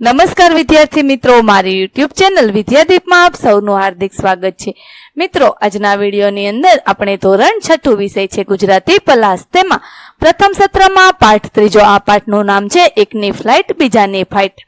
નમસ્કાર વિદ્યાર્થી મિત્રો, મારી યુટ્યુબ ચેનલ વિદ્યાદીપમાં આપ સૌનું હાર્દિક સ્વાગત છે. મિત્રો, આજના વિડીયોની અંદર આપણે ધોરણ છઠ્ઠું વિષય છે ગુજરાતી પલાસ. તેમાં પ્રથમ સત્રમાં પાઠ, ત્રીજો આ પાઠનું નામ છે એકની ફ્લાઇટ બીજાની ફાઇટ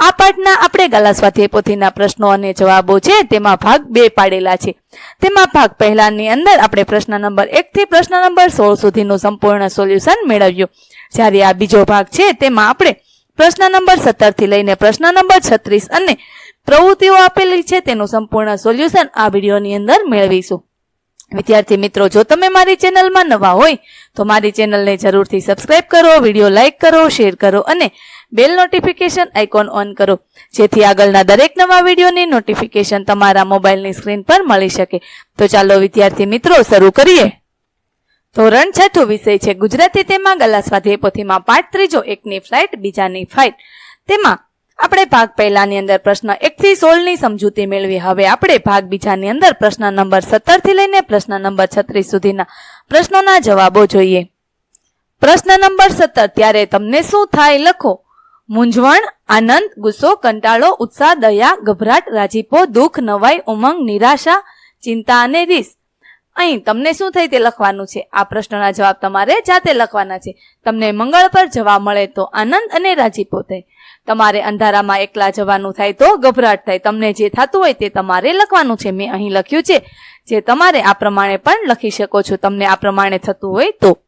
આ પાઠના આપણે ગાલા સ્વાધ્યાય પોથીના પ્રશ્નો અને જવાબો છે તેમાં ભાગ બે પાડેલા છે. તેમાં ભાગ પહેલાની અંદર આપણે પ્રશ્ન નંબર એકથી પ્રશ્ન નંબર સોળ સુધીનું સંપૂર્ણ સોલ્યુશન મેળવ્યું. જ્યારે આ બીજો ભાગ છે, તેમાં આપણે પ્રશ્ન નંબર સત્તરથી લઈને પ્રશ્ન નંબર છત્રીસ અને પ્રવૃત્તિઓ આપેલી છે તેનું સંપૂર્ણ સોલ્યુશન આ વિડીયોની અંદર મેળવીશું. વિદ્યાર્થી મિત્રો, જો તમે મારી ચેનલમાં નવા હોય, તો મારી ચેનલને જરૂરથી સબસ્ક્રાઇબ કરો, વીડિયો લાઇક કરો, શેર કરો અને બેલ નોટિફિકેશન આઇકોન ઓન કરો. જેથી આગળના દરેક નવા વિડીયોની નોટિફિકેશન તમારા મોબાઈલની સ્ક્રીન પર મળી શકે. તો ચાલો વિદ્યાર્થી મિત્રો, શરૂ કરીએ. ધોરણ છઠ્ઠું વિષય છે. ગુજરાતી તેમાં ગલા સ્વાધ્યાય પોથીમાં પાઠ ત્રીજો, એકની ફ્લાઇટ બીજાની ફાઇટ તેમાં આપણે ભાગ પહેલાની અંદર પ્રશ્ન એક થી સોળની સમજૂતી મેળવી. હવે આપણે ભાગ બીજાની અંદર પ્રશ્ન નંબર સત્તરથી લઈને પ્રશ્ન નંબર છત્રીસ સુધીના પ્રશ્નોના જવાબો જોઈએ. પ્રશ્ન નંબર સત્તર, ત્યારે તમને શું થાય લખો? મૂંઝવણ, આનંદ, ગુસ્સો, કંટાળો, ઉત્સાહ, દયા, ગભરાટ, રાજીપો, દુઃખ, નવાઈ, ઉમંગ, નિરાશા, ચિંતા અને રીસ. અહીં તમને શું થાય તે લખવાનું છે? આ પ્રશ્નના જવાબ તમારે જાતે લખવાના છે. તમને મંગળ પર જવા મળે તો આનંદ અને રાજીપો થાય. તમારે અંધારામાં એકલા જવાનું થાય તો ગભરાટ થાય. તમને જે થતું હોય તે તમારે લખવાનું છે. મેં અહીં લખ્યું છે. જે તમારે આ પ્રમાણે પણ લખી શકો છો. તમને આ પ્રમાણે થતું હોય તો.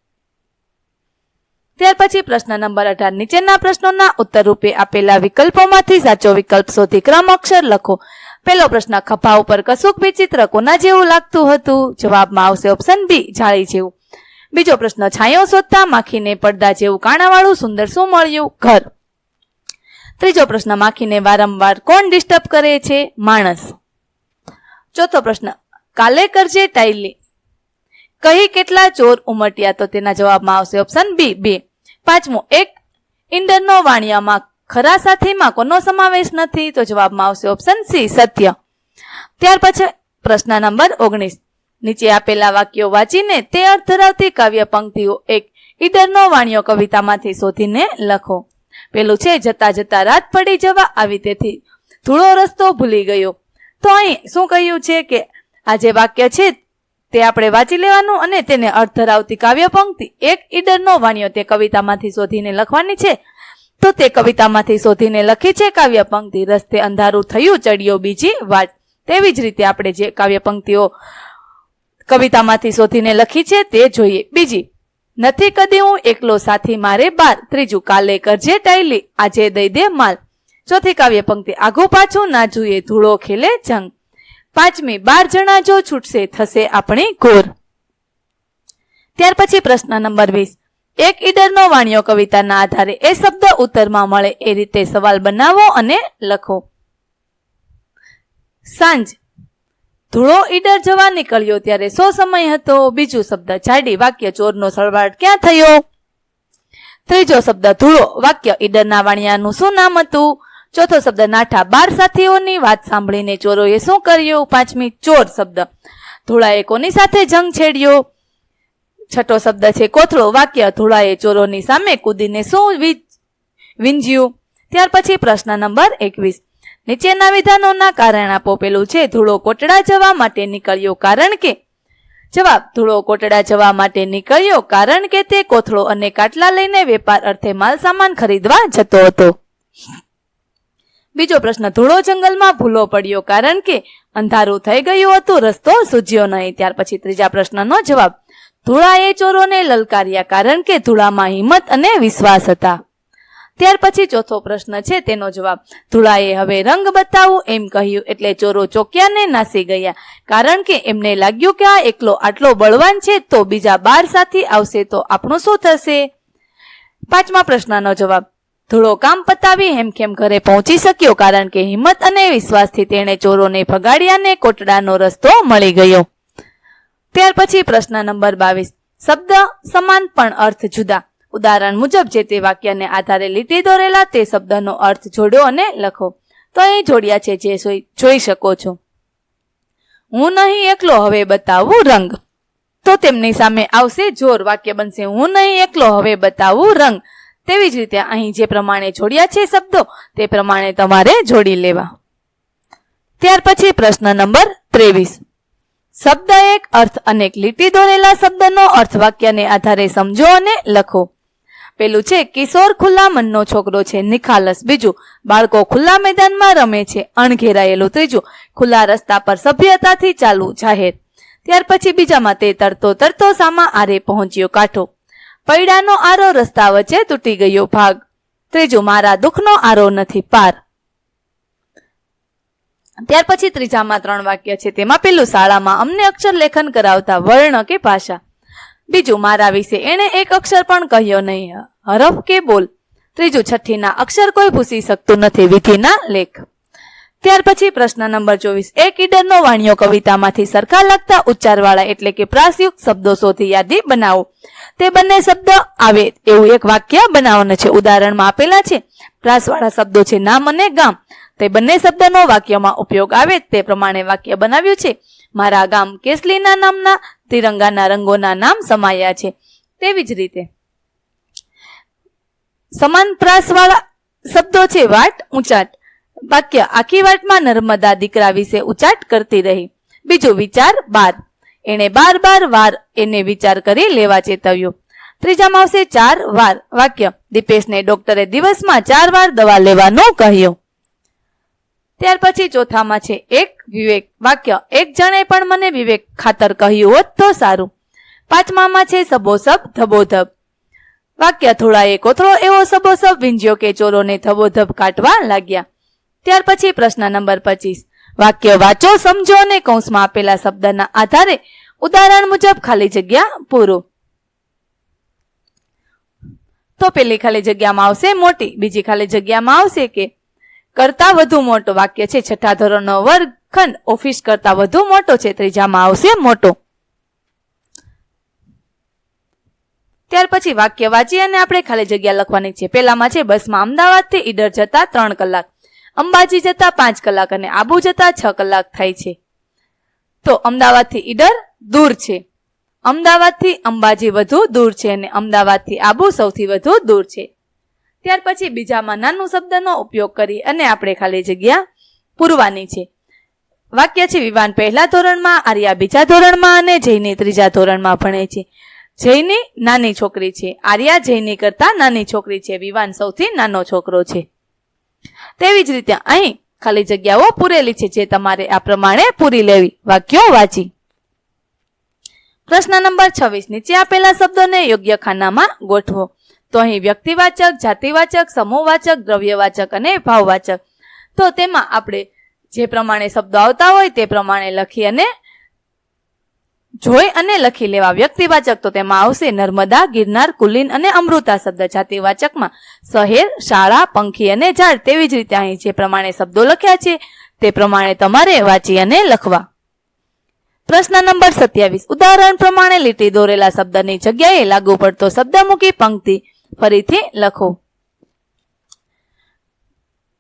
ત્યાર પછી પ્રશ્ન નંબર અઢાર. નીચેના પ્રશ્નોના ઉત્તર રૂપે આપેલા વિકલ્પોમાંથી સાચો વિકલ્પ શોધી ક્રમ અક્ષર લખો. પહેલો પ્રશ્ન, ખભા ઉપર કશુંક વિચિત્ર કોના જેવું લાગતું હતું? જવાબમાં આવશે ઓપ્શન બી જાળી જેવું. બીજો પ્રશ્ન, છાંયો શોધતા માખીને પડદા જેવું કાણાવાળું સુંદર શું મળ્યું? ઘર. ત્રીજો પ્રશ્ન, માખીને વારંવાર કોણ ડિસ્ટર્બ કરે છે? માણસ. ચોથો પ્રશ્ન, કાલે કરજે ટાઈલી કહી કેટલા ચોર ઉમટ્યા? તો તેના જવાબમાં આવશે ઓપ્શન બી બે. પાંચમો, એક ઇન્ડરનો વાણિયામાં ખરા સાથીમાં કોનો સમાવેશ નથી? તો જવાબમાં આવશે ઓપ્શન સી સત્ય. ત્યાર પછી પ્રશ્ન નંબર ઓગણીસ. નીચે આપેલા વાક્યો વાંચીને તે અર્થ ધરાવતી કાવ્ય પંક્તિઓ એક ઈડરનો વાણિયો કવિતામાંથી શોધીને લખો. પેલું છે, જતા જતા રાત પડી જવા આવી તેથી ધૂળો રસ્તો ભૂલી ગયો. તો અહીં શું કહ્યું છે કે આ જે વાક્ય છે તે આપણે વાંચી લેવાનું અને તેને અર્થ ધરાવતી કાવ્ય પંક્તિ એક ઈડરનો વાણિયો તે કવિતામાંથી શોધીને લખવાની છે. તો તે કવિતામાંથી શોધીને લખી છે, કાવ્ય પંક્તિ રસ્તે અંધારું થયું, ચડિયો બીજી વાત. તેવી જ રીતે આપણે જે કાવ્ય પંક્તિઓ કવિતામાંથી શોધીને લખી છે, તે જોઈએ. બીજી, નથી કદી હું એકલો સાથી મારે બાર. ત્રીજું, કાલે કરજે ટાઈલી આજે દઈ દે માલ. ચોથી, કાવ્ય પંક્તિ આઘું પાછું ના જોઈએ ધૂળો ખેલે જંગ. પાંચમી, બાર જણા જો છૂટશે, થશે આપણી ઘોર. ત્યાર પછી પ્રશ્ન નંબર વીસ એક ઈડરનો વાણિયો કવિતાના આધારે એ શબ્દ ઉત્તરમાં મળે એ રીતે સવાલ બનાવો અને લખો. સાંજ. ધૂળો ઈડર જવા નીકળ્યો ત્યારે સો સમય હતો? બીજું શબ્દ જાડી વાક્ય ચોરનો સળવાટ ક્યાં થયો? ત્રીજો શબ્દ ધૂળો વાક્ય ઈડરના વાણિયાનું શું નામ હતું? ચોથો શબ્દ નાઠા બાર સાથીઓની વાત સાંભળીને ચોરોએ શું કર્યું? પાંચમી ચોર શબ્દ. ધૂળાએ કોની સાથે જંગ છેડ્યો? છઠ્ઠો શબ્દ છે, કોથળો વાક્ય ધૂળાએ ચોરોની સામે કૂદીને શું વિંજ્યું. ત્યાર પછી પ્રશ્ન નંબર એકવીસ. નીચેના વિધાનોના કારણ આપો. પેલું છે, ધૂળો કોટડા જવા માટે નીકળ્યો કારણ કે? જવાબ, ધૂળો કોટડા જવા માટે નીકળ્યો કારણ કે તે કોથળો અને કાટલા લઈને વેપાર અર્થે માલ સામાન ખરીદવા જતો હતો. બીજો પ્રશ્ન, ધૂળો જંગલમાં ભૂલો પડ્યો કારણ કે? અંધારું થઈ ગયું હતું, રસ્તો સૂજ્યો નહીં. ત્યાર પછી ત્રીજા પ્રશ્નનો જવાબ ધૂળાએ ચોરોને લલકાર્યા કારણ કે ધૂળામાં હિંમત અને વિશ્વાસ હતા. ત્યાર પછી ચોથો પ્રશ્ન છે તેનો જવાબ. ધૂળાએ હવે રંગ બતાવું એમ કહ્યું એટલે ચોરો ચોક્યાને નાસી ગયા. કારણ કે એમને લાગ્યું કે આ એકલો આટલો બળવાન છે તો બીજા બાર સાથી આવશે તો આપણું શું થશે? પાંચમા પ્રશ્નનો જવાબ. ધૂળો કામ પતાવી હેમખેમ ઘરે પહોંચી શક્યો કારણ કે હિંમત અને વિશ્વાસથી તેણે ચોરોને ભગાડ્યા ને કોટડાનો રસ્તો મળી ગયો. ત્યાર પછી પ્રશ્ન નંબર બાવીસ. શબ્દ સમાન પણ અર્થ જુદા. ઉદાહરણ મુજબ જે તે વાક્યને આધારે લીટી દોરેલા તે શબ્દનો અર્થ જોડો અને લખો. તો અહીં જોડ્યા છે જે જોઈ શકો છો. હું નહીં એકલો હવે બતાવું રંગ. તો તેમની સામે આવશે જોર. વાક્ય બનશે, હું નહીં એકલો હવે બતાવું રંગ. તેવી જ રીતે અહીં જે પ્રમાણે જોડ્યા છે શબ્દો, તે પ્રમાણે તમારે જોડી લેવા. ત્યાર પછી પ્રશ્ન નંબર ત્રેવીસ. શબ્દ એક, અર્થ અનેક. લીટી દોરેલા શબ્દનો અર્થ વાક્યને આધારે સમજો અને લખો. પેલું છે, કિશોર ખુલ્લા મનનો છોકરો છે, નિખાલસ. બીજું, બાળકો ખુલ્લા મેદાનમાં રમે છે, અણઘેરાયેલું. ત્રીજું, ખુલ્લા રસ્તા પર સભ્યતાથી ચાલવું, જાહેર. ત્યાર પછી બીજામાં તે તરતો તરતો સામા આરે પહોંચ્યો, કાંઠો. પૈડાનો આરો રસ્તા વચ્ચે તૂટી ગયો ભાગ. ત્રીજું, મારા દુઃખનો આરો નથી પાર. ત્યાર પછી ત્રીજામાં ત્રણ વાક્ય છે. તેમાં પેલું શાળામાં અમને અક્ષર લેખન કરાવતા વર્ણ કે ભાષા. બીજું, મારા વિશે એણે એક અક્ષર પણ કહ્યો નહીં. હરફ કે બોલ. ત્રીજું, છઠ્ઠીના અક્ષર કોઈ ભૂસી શકતું નથી. વિધિના લેખ. ત્યાર પછી પ્રશ્ન નંબર ચોવીસ. એક ઈડરનો વાણિયો કવિતામાંથી સરખા લગતા ઉચ્ચારવાળા એટલે કે પ્રાસયુક્ત શબ્દો શોધી યાદી બનાવો. તે બંને શબ્દ આવે એવું એક વાક્ય બનાવવાનું છે. ઉદાહરણમાં આપેલા છે. પ્રાસવાળા શબ્દો છે નામ અને ગામ. તે બંને શબ્દનો વાક્યમાં ઉપયોગ આવે તે પ્રમાણે વાક્ય બનાવ્યું છે. મારા ગામ કેસલીના નામના, તિરંગાના રંગોના નામ સમાયા છે. તેવી જ રીતે. સમાન પ્રાસવાળા શબ્દો છે વાટ, ઉંચાટ. વાક્ય આખી વાટમાં નર્મદા દીકરા વિશે ઉચાટ કરતી રહી. બીજો વિચાર, બાર. એણે બાર બાર, વાર એને વિચાર કરી લેવા ચેતવ્યો. ત્રીજામાં આવશે ચાર, વાર. વાક્ય, દીપેશને ડોક્ટરે દિવસમાં ચાર વાર દવા લેવાનું કહ્યું. ત્યાર પછી ચોથામાં છે એક વિવેક વાક્ય. એક જણે પણ મને વિવેક ખાતર કહ્યું હોત તો સારું. પાંચમામાં છે સબોસબ, ધબોધબ. વાક્ય થોડા એ કોથળો એવો સબોસબ વિંજ્યો કે ચોરોને ધબોધબ કાટવા લાગ્યા. ત્યાર પછી પ્રશ્ન નંબર પચીસ. વાક્ય વાંચો, સમજો અને કૌંસમાં આપેલા શબ્દના આધારે ઉદાહરણ મુજબ ખાલી જગ્યા પૂરો. તો પેલી ખાલી જગ્યામાં આવશે, મોટી. બીજી ખાલી જગ્યામાં આવશે કે કરતા વધુ મોટો વાક્ય છે. છઠ્ઠા ધોરણનો વર્ગખંડ ઓફિસ કરતા વધુ મોટો છે. ત્રીજામાં આવશે મોટો. ત્યાર પછી વાક્ય વાંચી અને આપણે ખાલી જગ્યા લખવાની છે. પહેલામાં છે, બસમાં અમદાવાદથી ઈડર જતા ત્રણ કલાક, અંબાજી જતા પાંચ કલાક અને આબુ જતા છ કલાક થાય છે. તો અમદાવાદથી ઈડર દૂર છે. અમદાવાદથી અંબાજી વધુ દૂર છે અને અમદાવાદથી આબુ સૌથી વધુ દૂર છે. ત્યાર પછી બીજામાં નાનું શબ્દનો ઉપયોગ કરી અને આપણે ખાલી જગ્યા પૂરવાની છે. વાક્ય છે, વિવાન પહેલા ધોરણમાં, આર્યા બીજા ધોરણમાં અને જૈની ત્રીજા ધોરણમાં ભણે છે. જૈની નાની છોકરી છે, આર્યા જૈની કરતા નાની છોકરી છે, વિવાન સૌથી નાનો છોકરો છે. તેવી જ રીતે અહીં ખાલી જગ્યાઓ પૂરેલી છે, જે તમારે આ પ્રમાણે પૂરી લેવી. વાક્યો વાંચી. પ્રશ્ન નંબર છવ્વીસ. નીચે આપેલા શબ્દોને યોગ્ય ખાનામાં ગોઠવો. તો અહીં વ્યક્તિવાચક, જાતિવાચક, સમૂહવાચક, દ્રવ્યવાચક અને ભાવવાચક. તો તેમાં આપણે જે પ્રમાણે શબ્દો આવતા હોય તે પ્રમાણે લખી અને જોઈ અને લખી લેવા. વ્યક્તિવાચક તો તેમાં આવશે નર્મદા, ગિરનાર, કુલીન અને અમૃતા શબ્દ. જાતિવાચકમાં શહેર શાળા, પંખી અને ઝાડ તેવી જ રીતે અહીં જે પ્રમાણે શબ્દો લખ્યા છે તે પ્રમાણે તમારે વાંચી અને લખવા. પ્રશ્ન નંબર સત્યાવીસ. ઉદાહરણ પ્રમાણે લીટી દોરેલા શબ્દની જગ્યાએ લાગુ પડતો શબ્દ મૂકી પંક્તિ ફરીથી લખો.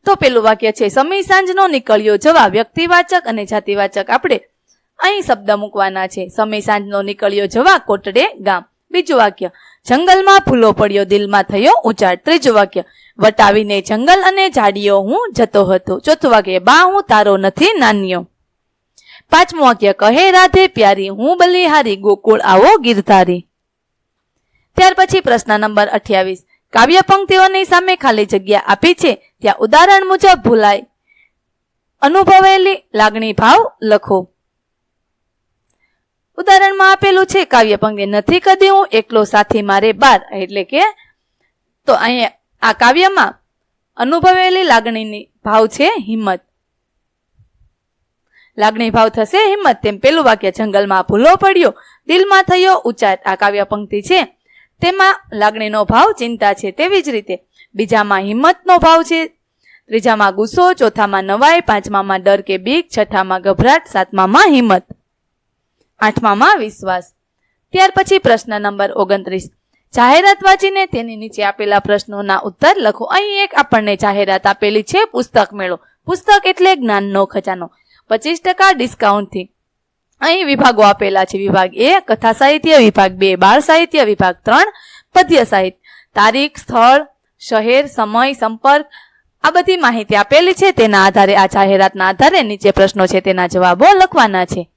તો પેલું વાક્ય છે સમય સાંજનો નીકળ્યો જવા વ્યક્તિવાચક અને જાતિવાચક આપણે અહીં શબ્દ મૂકવાના છે. સમય સાંજનો નીકળ્યો જવા કોટડે ગામ. બીજું વાક્ય, જંગલમાં ફૂલો પડ્યો, દિલમાં થયો ઉચાટ ત્રીજું વાક્ય, વટાવીને જંગલ અને ઝાડીઓ હું જતો હતો. ચોથું વાક્ય, બા હું તારો નથી નાન્યો. પાંચમું વાક્ય, કહે રાધે પ્યારી, હું બલિહારી ગોકુળ આવો ગીરધારી. ત્યાર પછી પ્રશ્ન નંબર અઠ્યાવીસ. કાવ્ય પંક્તિઓની સામે ખાલી જગ્યા આપી છે. ત્યાં ઉદાહરણ મુજબ ભૂલાય. અનુભવેલી લાગણી ભાવ લખો. ઉદાહરણમાં આપેલું છે, કાવ્ય પંક્તિ નથી કદી હું એકલો સાથી મારે બાર. એટલે કે, તો અહીંયા આ કાવ્યમાં અનુભવેલી લાગણીની ભાવ છે હિંમત. લાગણી ભાવ થશે હિંમત. તેમ પેલું વાક્ય જંગલમાં ભૂલો પડ્યો, દિલમાં થયો ઉચાટ આ કાવ્ય પંક્તિ છે. તેમાં લાગણીનો ભાવ ચિંતા છે તેવી જ રીતે. બીજામાં હિંમતનો ભાવ છે. ત્રીજામાં ગુસ્સો, ચોથામાં નવાઈ, પાંચમામાં ડર કે બીક, છઠ્ઠામાં ગભરાટ, સાતમામાં હિંમત. આઠમામાં વિશ્વાસ. ત્યાર પછી પ્રશ્ન નંબર ઓગણત્રીસ. જાહેરાત વાંચીને તેની નીચે આપેલા પ્રશ્નોના ઉત્તર લખો. અહીં એક આપણને જાહેરાત આપેલી છે, પુસ્તક મેળો. પુસ્તક એટલે જ્ઞાનનો ખજાનો. પચીસ ટકા ડિસ્કાઉન્ટથી અહીં વિભાગો આપેલા છે. વિભાગ એ કથા સાહિત્ય વિભાગ બે, બાળ સાહિત્ય વિભાગ ત્રણ, પદ્ય સાહિત્ય. તારીખ, સ્થળ, શહેર, સમય, સંપર્ક, આ બધી માહિતી આપેલી છે. તેના આધારે, આ જાહેરાતના આધારે નીચે પ્રશ્નો છે. તેના જવાબો લખવાના છે.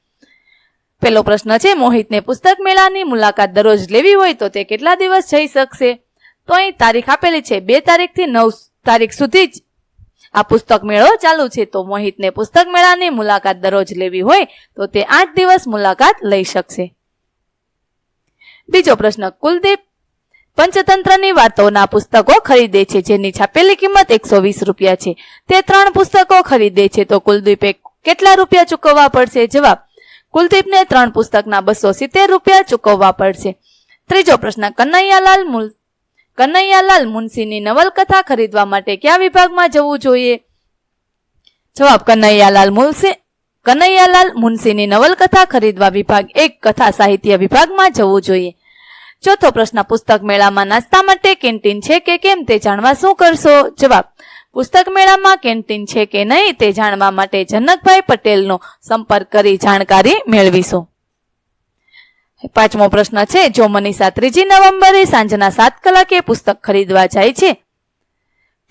પેલો પ્રશ્ન છે, મોહિતને પુસ્તક મેળાની મુલાકાત દરરોજ લેવી હોય તો તે કેટલા દિવસ જઈ શકશે? તો અહીં તારીખ આપેલી છે. બે તારીખથી નવ તારીખ સુધી જ આ પુસ્તક મેળો ચાલુ છે. તો મોહિતને પુસ્તક મેળાની મુલાકાત દરરોજ લેવી હોય તો તે આઠ દિવસ મુલાકાત લઈ શકશે. બીજો પ્રશ્ન, કુલદીપ પંચતંત્રની વાર્તાઓના પુસ્તકો ખરીદે છે, જેની છાપેલી કિંમત એકસો વીસ રૂપિયા છે. તે ત્રણ પુસ્તકો ખરીદે છે. તો કુલદીપે કેટલા રૂપિયા ચૂકવવા પડશે? જવાબ, કુલદીપને ત્રણ પુસ્તકના બસો સિત્તેર રૂપિયા ચૂકવવા પડશે. ત્રીજો પ્રશ્ન, કનૈયાલાલ મુલ કનૈયાલાલ મુનશીની નવલકથા ખરીદવા માટે કયા વિભાગમાં જવું જોઈએ? જવાબ, કનૈયાલાલ મુનશી, કનૈયાલાલ મુનશીની નવલકથા ખરીદવા વિભાગ એક કથા સાહિત્ય વિભાગમાં જવું જોઈએ. ચોથો પ્રશ્ન, પુસ્તક મેળામાં નાસ્તા માટે કેન્ટીન છે કે કેમ તે જાણવા શું કરશો? જવાબ, પુસ્તક મેળામાં કેન્ટીન છે કે નહીં તે જાણવા માટે જનકભાઈ પટેલનો સંપર્ક કરી જાણકારી મેળવીશું. પાંચમો પ્રશ્ન છે, જો મનીષા ત્રીજી નવેમ્બરે સાંજના સાત કલાકે પુસ્તક ખરીદવા જાય છે,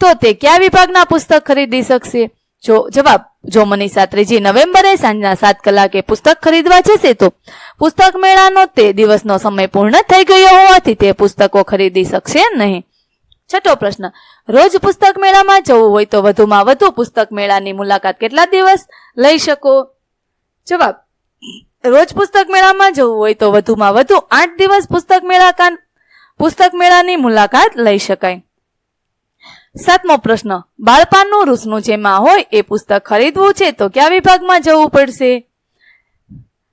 તો તે કયા વિભાગના પુસ્તક ખરીદી શકશે? જો જવાબ, જો મનીષા ત્રીજી નવેમ્બરે સાંજના સાત કલાકે પુસ્તક ખરીદવા જશે, તો પુસ્તક મેળાનો તે દિવસનો સમય પૂર્ણ થઈ ગયો હોવાથી તે પુસ્તકો ખરીદી શકશે નહીં. છઠ્ઠો પ્રશ્ન, રોજ પુસ્તક મેળામાં જવું હોય તો વધુમાં વધુ પુસ્તક મેળાની મુલાકાત કેટલા દિવસ લઈ શકો? જવાબ રોજ પુસ્તક મેળામાં જવું હોય તો વધુમાં વધુ આઠ દિવસ પુસ્તક મેળા પુસ્તક મેળાની મુલાકાત લઈ શકાય. સાતમો પ્રશ્ન, બાળપણનું રૂસનું જેમાં હોય એ પુસ્તક ખરીદવું છે તો કયા વિભાગમાં જવું પડશે?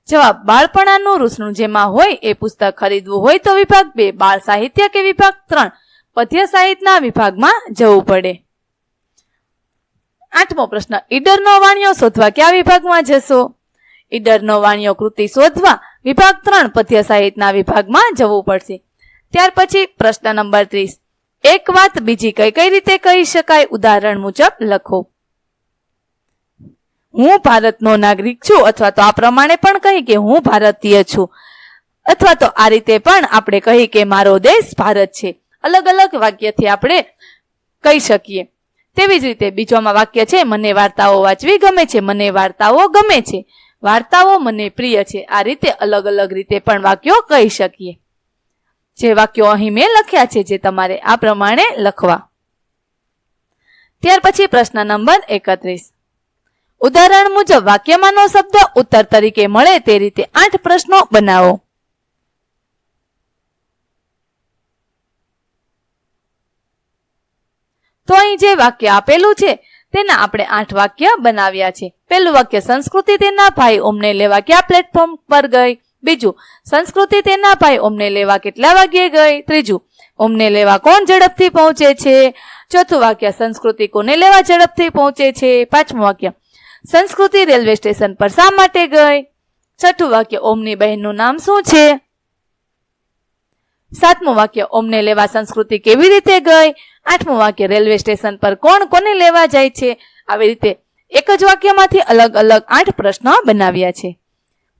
જવાબ, બાળપણાનું રૂસનું જેમાં હોય એ પુસ્તક ખરીદવું હોય તો વિભાગ બે, બાળ સાહિત્ય કે વિભાગ ત્રણ? પદ્ય સાહિત્યના વિભાગમાં જવું પડે. આઠમો પ્રશ્ન, ઈડરનો વાણિયો શોધવા કયા વિભાગમાં જશો? ઈડરનો વાણિયો કૃતિ શોધવા વિભાગ ત્રણ પદ્ય સાહિત્યના વિભાગમાં જવું પડશે. ત્યાર પછી પ્રશ્ન નંબર ત્રીસ. એક વાત બીજી કઈ કઈ રીતે કહી શકાય? ઉદાહરણ મુજબ લખો. હું ભારતનો નાગરિક છું અથવા તો આ પ્રમાણે પણ કહી કે હું ભારતીય છું. અથવા તો આ રીતે પણ આપણે કહી કે મારો દેશ ભારત છે. અલગ અલગ વાક્યથી આપણે કહી શકીએ. તેવી જ રીતે બીજોમાં વાક્ય છે, મને વાર્તાઓ વાંચવી ગમે છે, મને વાર્તાઓ ગમે છે. વાર્તાઓ મને પ્રિય છે. આ રીતે અલગ અલગ રીતે પણ વાક્યો કહી શકીએ. જે વાક્યો અહીં મેં લખ્યા છે જે તમારે આ પ્રમાણે લખવા. ત્યાર પછી પ્રશ્ન નંબર એકત્રીસ. ઉદાહરણ મુજબ વાક્યમાંનો શબ્દ ઉત્તર તરીકે મળે તે રીતે આઠ પ્રશ્નો બનાવો. તો અહીં જે વાક્ય આપેલું છે તેના આપણે આઠ વાક્ય બનાવ્યા છે. પહેલું વાક્ય, સંસ્કૃતિ તેના ભાઈ ઓમને લેવા ક્યાં પ્લેટફોર્મ પર ગઈ? બીજું, સંસ્કૃતિ તેના ભાઈ ઓમને લેવા કેટલા વાગ્યે ગઈ? ત્રીજું ઓમને લેવા કોણ ઝડપથી પહોંચે છે? ચોથું વાક્ય, સંસ્કૃતિ કોને લેવા ઝડપથી પહોંચે છે? પાંચમું વાક્ય, સંસ્કૃતિ રેલવે સ્ટેશન પર શા માટે ગઈ? છઠ્ઠું વાક્ય ઓમની બહેનનું નામ શું છે? સાતમું વાક્ય ઓમને લેવા સંસ્કૃતિ કેવી રીતે ગઈ? આઠમું વાક્ય, રેલવે સ્ટેશન પર કોણ કોને લેવા જાય છે? આવી રીતે એક જ વાક્યમાંથી અલગ અલગ આઠ પ્રશ્નો બનાવ્યા છે.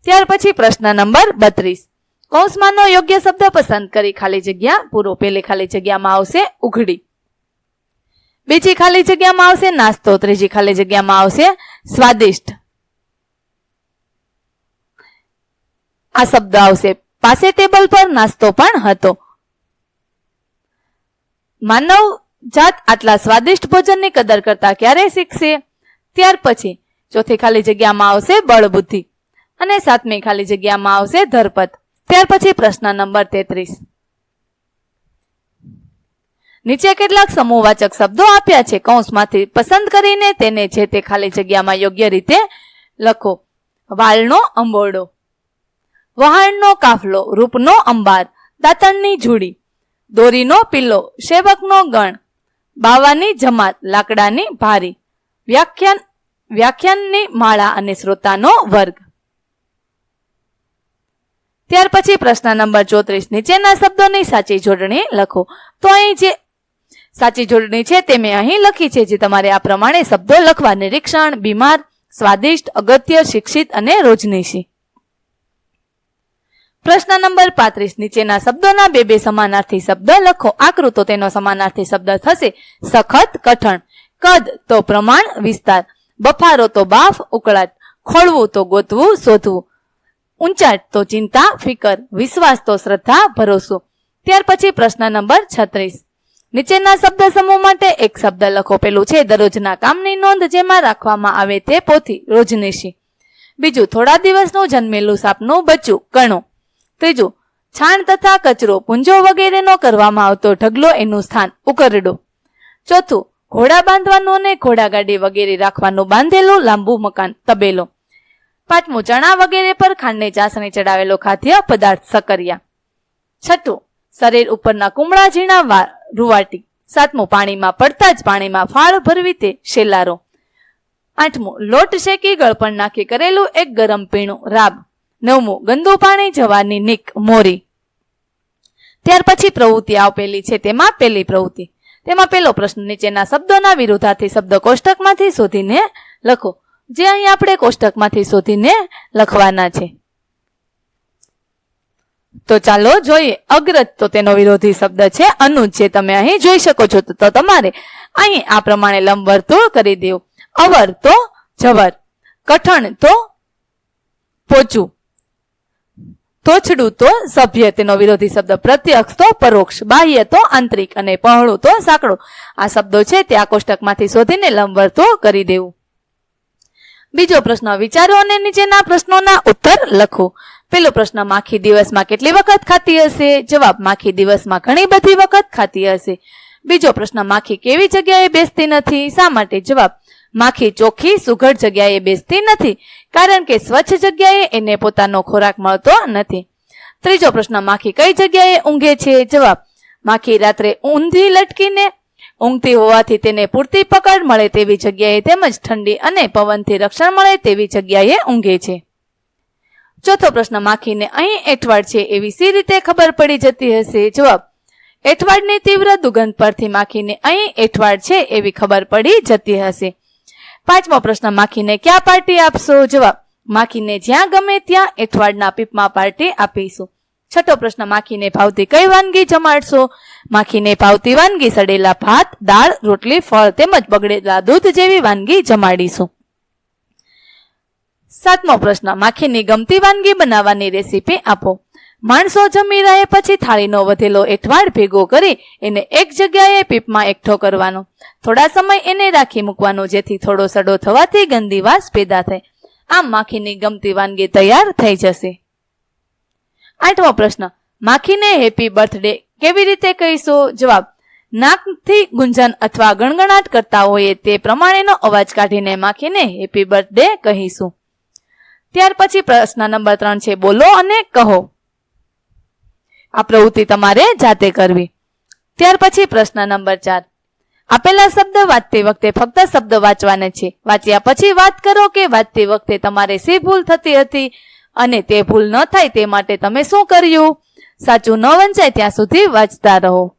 ત્યાર પછી પ્રશ્ન નંબર બત્રીસ. કૌંસમાંનો યોગ્ય શબ્દ પસંદ કરી ખાલી જગ્યા પૂરો. પેલી ખાલી જગ્યામાં આવશે ઉઘડી. બીજી ખાલી જગ્યામાં આવશે નાસ્તો. ત્રીજી ખાલી જગ્યામાં આવશે સ્વાદિષ્ટ. આ શબ્દ આવશે. પાસે ટેબલ પર નાસ્તો પણ હતો. માનવ જાત આટલા સ્વાદિષ્ટ ભોજનની કદર કરતા ક્યારે શીખશે? ત્યાર પછી ચોથી ખાલી જગ્યામાં આવશે બળબુદ્ધિ અને સાતમી ખાલી જગ્યામાં આવશે ધરપત. ત્યાર પછી પ્રશ્ન નંબર તેત્રીસ. નીચે કેટલાક સમૂહવાચક શબ્દો આપ્યા છે. કૌંસમાંથી પસંદ કરીને તેને જે તે ખાલી જગ્યામાં યોગ્ય રીતે લખો. વાલનો અંબોડો. વહાણનો કાફલો. રૂપનો અંબાર. દાંતણની જુડી. દોરીનો પિલ્લો, સેવકનો ગણ, બાવાની જમાત, લાકડાની ભારી, વ્યાખ્યાન, વ્યાખ્યાનની માળા અને શ્રોતાનો વર્ગ. ત્યાર પછી પ્રશ્ન નંબર ચોત્રીસ, નીચેના શબ્દોની સાચી જોડણી લખો. તો અહીં જે સાચી જોડણી છે તે મેં અહીં લખી છે, જે તમારે આ પ્રમાણે શબ્દો લખવા, નિરીક્ષણ, બીમાર, સ્વાદિષ્ટ, અગત્ય, શિક્ષિત અને રોજનીશી. પ્રશ્ન નંબર પાંત્રીસ. નીચેના શબ્દોના બે બે સમાનાર્થી શબ્દ લખો. આકૃતો તેનો સમાનાર્થી શબ્દ થશે. સખત કઠણ. કદ તો પ્રમાણ, વિસ્તાર. બફારો તો બાફ, ઉકળાટ. ખોળવું તો ગોતવું, શોધવું. ઊંચાટ તો ચિંતા, ફિકર. વિશ્વાસ તો શ્રદ્ધા, ભરોસો. ત્યાર પછી પ્રશ્ન નંબર છત્રીસ. નીચેના શબ્દ સમૂહ માટે એક શબ્દ લખો. પેલું છે, દરરોજના કામની નોંધ જેમાં રાખવામાં આવે તે પોથી. રોજનીશી. બીજું, થોડા દિવસનું જન્મેલું સાપનું બચ્ચું. કણું ત્રીજું છાણ તથા કચરો પૂંજો વગેરેનો કરવામાં આવતો ઢગલો એનું સ્થાન ઉકરડો. ચોથું, ઘોડા બાંધવાનું અને ઘોડાગાડી વગેરે રાખવાનું બાંધેલું લાંબુ મકાન તબેલો. પાંચમું, ચણા વગેરે પર ખાંડની ચાસણી ચડાવેલો ખાદ્ય પદાર્થ સકરિયા. છઠ્ઠું, શરીર ઉપરના કુમળા ઝીણા રૂવાટી. સાતમું, પાણીમાં પડતા જ પાણીમાં ફાળ ભરવી તે શેલારો. આઠમું, લોટ શેકી ગળપણ નાખી કરેલું એક ગરમ પીણું રાબ. નવમું, ગંદુ પાણી જવાની નીક મોરી. ત્યાર પછી પ્રવૃત્તિ આપેલી છે, તેમાં પેલી પ્રવૃત્તિ. તેમાં પેલો પ્રશ્ન, નીચેના શબ્દોના વિરોધાથી શબ્દ કોષ્ટકમાંથી શોધીને લખો. જે અહીં આપણે કોષ્ટકમાંથી શોધીને લખવાના છે. તો ચાલો જોઈએ, અગ્રજ તો તેનો વિરોધી શબ્દ છે, અનુજ જે તમે અહીં જોઈ શકો છો, તો તમારે અહીં આ પ્રમાણે લંબ વર્તુળ કરી દેવું. અવર તો જવર, કઠણ તો પોચું. તોછડું તો સભ્ય તેનો વિરોધી શબ્દ પ્રત્યક્ષ તો પરોક્ષ, બાહ્ય તો આંતરિક અને પહોળું તો સાંકડું. આ શબ્દો છે તે આ કોષ્ટકમાંથી શોધીને લંબવર્તો કરી દેવું. બીજો પ્રશ્ન, વિચારો અને નીચેના પ્રશ્નોના ઉત્તર લખો. પેલો પ્રશ્ન, માખી દિવસમાં કેટલી વખત ખાતી હશે? જવાબ, માખી દિવસમાં ઘણી બધી વખત ખાતી હશે. બીજો પ્રશ્ન, માખી કેવી જગ્યાએ બેસતી નથી? શા માટે? જવાબ માખી ચોખ્ખી, સુઘડ જગ્યાએ બેસતી નથી, કારણ કે સ્વચ્છ જગ્યાએ એને પોતાનો ખોરાક મળતો નથી. ત્રીજો પ્રશ્ન, માખી કઈ જગ્યાએ ઊંઘે છે? જવાબ, માખી રાત્રે ઊંધી લટકીને ઊંઘતી હોવાથી તેને પૂરતી પકડ મળે તેવી જગ્યાએ તેમજ ઠંડી અને પવનથી રક્ષણ મળે તેવી જગ્યાએ ઊંઘે છે. ચોથો પ્રશ્ન, માખીને અહીં એઠવાડ છે એવી સી રીતે ખબર પડી જતી હશે? જવાબ, એઠવાડની તીવ્ર દુર્ગંધ પરથી માખીને અહીં એઠવાડ છે એવી ખબર પડી જતી હશે. પાંચમો પ્રશ્ન, માખીને ક્યાં પાર્ટી આપશો? જવાબ, માખીને જ્યાં ગમે ત્યાં એઠવાડના પીપમાં પાર્ટી આપીશું. છઠ્ઠો પ્રશ્ન, માખીને ભાવતી કઈ વાનગી જમાડશો? માખીને ભાવતી વાનગી સડેલા ભાત, દાળ, રોટલી, ફળ તેમજ બગડેલા દૂધ જેવી વાનગી જમાડીશું. સાતમો પ્રશ્ન, માખીની ગમતી વાનગી બનાવવાની રેસીપી આપો. માણસો જમી રહે પછી થાળીનો વધેલો એઠવાડ ભેગો કરી એને એક જગ્યાએ પીપમાં એકઠો કરવાનો. થોડા સમય એને રાખી મૂકવાનો જેથી થોડો સડો થવાથી ગંદી વાસ પેદા થાય. આમ માખીની ગમતી વાનગી તૈયાર થઈ જશે. આઠમો પ્રશ્ન, માખીને હેપી બર્થડે કેવી રીતે કહીશો? જવાબ, નાકથી ગુંજન અથવા ગણગણાટ કરતા હોઈએ તે પ્રમાણેનો અવાજ કાઢીને માખીને હેપી બર્થડે કહીશું. ત્યાર પછી પ્રશ્ન નંબર ત્રણ છે, બોલો અને કહો. આ પ્રવૃત્તિ તમારે જાતે કરવી. ત્યાર પછી પ્રશ્ન નંબર ચાર. આપેલા શબ્દ વાંચતી વખતે ફક્ત શબ્દ વાંચવાને છે. વાંચ્યા પછી વાત કરો કે વાંચતી વખતે તમારે શી ભૂલ થતી હતી અને તે ભૂલ ન થાય તે માટે તમે શું કર્યું? સાચું ન વંચાય ત્યાં સુધી વાંચતા રહો.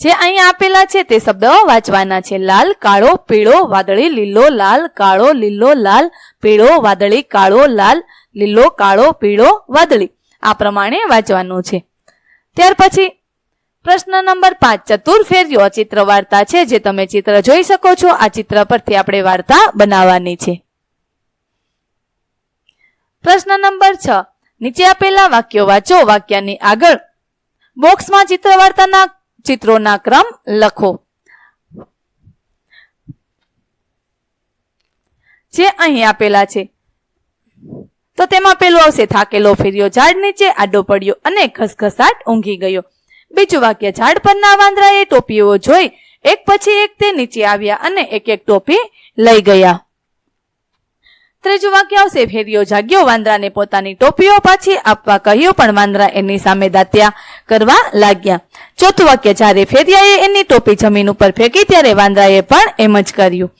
જે અહીંયા આપેલા છે તે શબ્દો વાંચવાના છે. લાલ, કાળો, પીળો, વાદળી, લીલો, લાલ, કાળો, લીલો, લાલ, પીળો, વાદળી, કાળો, લાલ, લીલો, કાળો, પીળો, વાદળી. આ પ્રમાણે વાંચવાનું છે. ત્યાર પછી પ્રશ્ન નંબર પાંચ ચતુર ફેર્યો ચિત્ર વાર્તા છે, જે તમે ચિત્ર જોઈ શકો છો. આ ચિત્ર પરથી આપણે વાર્તા બનાવવાની છે. પ્રશ્ન નંબર છ, નીચે આપેલા વાક્યો વાંચો. વાક્યની આગળ બોક્સમાં ચિત્ર વાર્તાના ચિત્રોના ક્રમ લખો. જે અહીં આપેલા છે. તો તેમાં પેલું આવશે, થાકેલો ફેર્યો ઝાડ નીચે, આડો પડ્યો અને ઘસઘસાટ ઊંઘી ગયો. બીજું વાક્ય, ઝાડ પરના વાંદરાએ ટોપીઓ જોઈ, એક પછી એક તે નીચે આવ્યા અને એક એક ટોપી લઈ ગયા. ત્રીજું વાક્ય આવશે, ફેરિયો જાગ્યો વાંદરાને પોતાની ટોપીઓ પાછી આપવા કહ્યું, પણ વાંદરા એની સામે દાત્યા કરવા લાગ્યા. ચોથું વાક્ય, જ્યારે ફેરિયાએ એની ટોપી જમીન ઉપર ફેંકી, ત્યારે વાંદરાએ પણ એમ જ કર્યું.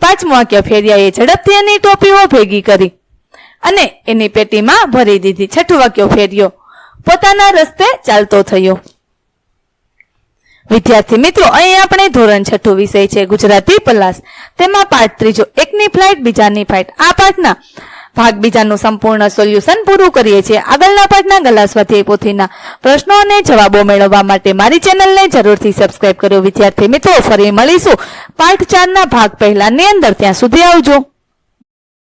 પાંચમું વાક્ય, ફેરિયાએ ઝડપથી એની ટોપીઓ ભેગી કરી. અને એની પેટીમાં ભરી દીધી. છઠ્ઠું વાક્યો ફેર્યો. પોતાના રસ્તે ચાલતો થયો. વિદ્યાર્થી મિત્રો, અહીં આપણે ધોરણ છઠ્ઠું વિષય છે, ગુજરાતી પલાસ. તેમાં પાઠ ત્રીજો, એકની ફ્લાઇટ બીજાની ફ્લાઇટ આ પાઠના ભાગ બીજાનું સંપૂર્ણ સોલ્યુશન પૂરું કરીએ છીએ. આગળના પાઠના ગલા સ્વાધ્યાય પોથીના પ્રશ્નો અને જવાબો મેળવવા માટે મારી ચેનલને જરૂરથી સબસ્ક્રાઇબ કરો વિદ્યાર્થી મિત્રો, ફરી મળીશું. પાઠ ચારના ભાગ પહેલાની અંદર. ત્યાં સુધી આવજો.